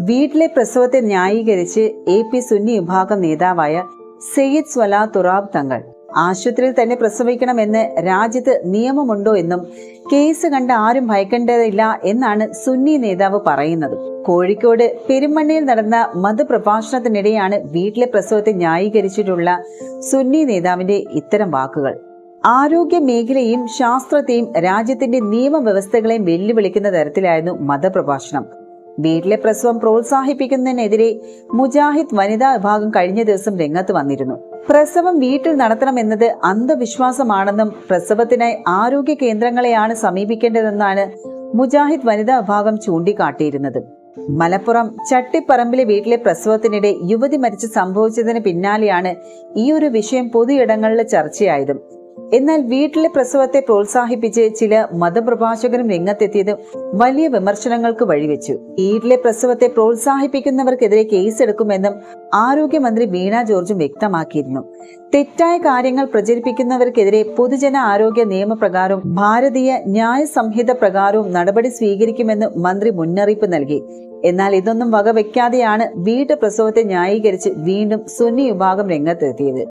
വീട്ടിലെ പ്രസവത്തെ ന്യായീകരിച്ച് എ പി സുന്നി വിഭാഗം നേതാവായ സെയ്ദ് സ്വലാ തുറാബ് തങ്ങൾ ആശുപത്രിയിൽ തന്നെ പ്രസവിക്കണമെന്ന് രാജ്യത്ത് നിയമമുണ്ടോ എന്നും കേസ് കണ്ട് ആരും ഭയക്കേണ്ടതില്ല എന്നാണ് സുന്നി നേതാവ് പറയുന്നത്. കോഴിക്കോട് പെരുമണ്ണയിൽ നടന്ന മതപ്രഭാഷണത്തിനിടെയാണ് വീട്ടിലെ പ്രസവത്തെ ന്യായീകരിച്ചിട്ടുള്ള സുന്നി നേതാവിന്റെ ഇത്തരം വാക്കുകൾ. ആരോഗ്യ മേഖലയും ശാസ്ത്രത്തെയും രാജ്യത്തിന്റെ നിയമവ്യവസ്ഥകളെയും വെല്ലുവിളിക്കുന്ന തരത്തിലായിരുന്നു മതപ്രഭാഷണം വീട്ടിലെ പ്രസവം പ്രോത്സാഹിപ്പിക്കുന്നതിനെതിരെ മുജാഹിദ് വനിതാ വിഭാഗം കഴിഞ്ഞ ദിവസം രംഗത്ത് വന്നിരുന്നു. പ്രസവം വീട്ടിൽ നടത്തണമെന്നത് അന്ധവിശ്വാസമാണെന്നും പ്രസവത്തിനായി ആരോഗ്യ കേന്ദ്രങ്ങളെയാണ് സമീപിക്കേണ്ടതെന്നാണ് മുജാഹിദ് വനിതാ വിഭാഗം ചൂണ്ടിക്കാട്ടിയിരുന്നത്. മലപ്പുറം ചട്ടിപ്പറമ്പിലെ വീട്ടിലെ പ്രസവത്തിനിടെ യുവതി മരിച്ച് സംഭവിച്ചതിന് പിന്നാലെയാണ് ഈ ഒരു വിഷയം പൊതുയിടങ്ങളിൽ ചർച്ചയായതും. എന്നാൽ വീട്ടിലെ പ്രസവത്തെ പ്രോത്സാഹിപ്പിച്ച് ചില മതപ്രഭാഷകരും രംഗത്തെത്തിയത് വലിയ വിമർശനങ്ങൾക്ക് വഴിവെച്ചു. വീട്ടിലെ പ്രസവത്തെ പ്രോത്സാഹിപ്പിക്കുന്നവർക്കെതിരെ കേസെടുക്കുമെന്നും ആരോഗ്യമന്ത്രി വീണ ജോർജും വ്യക്തമാക്കിയിരുന്നു. തെറ്റായ കാര്യങ്ങൾ പ്രചരിപ്പിക്കുന്നവർക്കെതിരെ പൊതുജന ആരോഗ്യ നിയമപ്രകാരവും ഭാരതീയ ന്യായ സംഹിത പ്രകാരവും നടപടി സ്വീകരിക്കുമെന്ന് മന്ത്രി മുന്നറിയിപ്പ് നൽകി. എന്നാൽ ഇതൊന്നും വകവെക്കാതെയാണ് വീട്ടു പ്രസവത്തെ ന്യായീകരിച്ച് വീണ്ടും സുന്നി വിഭാഗം രംഗത്തെത്തിയത്.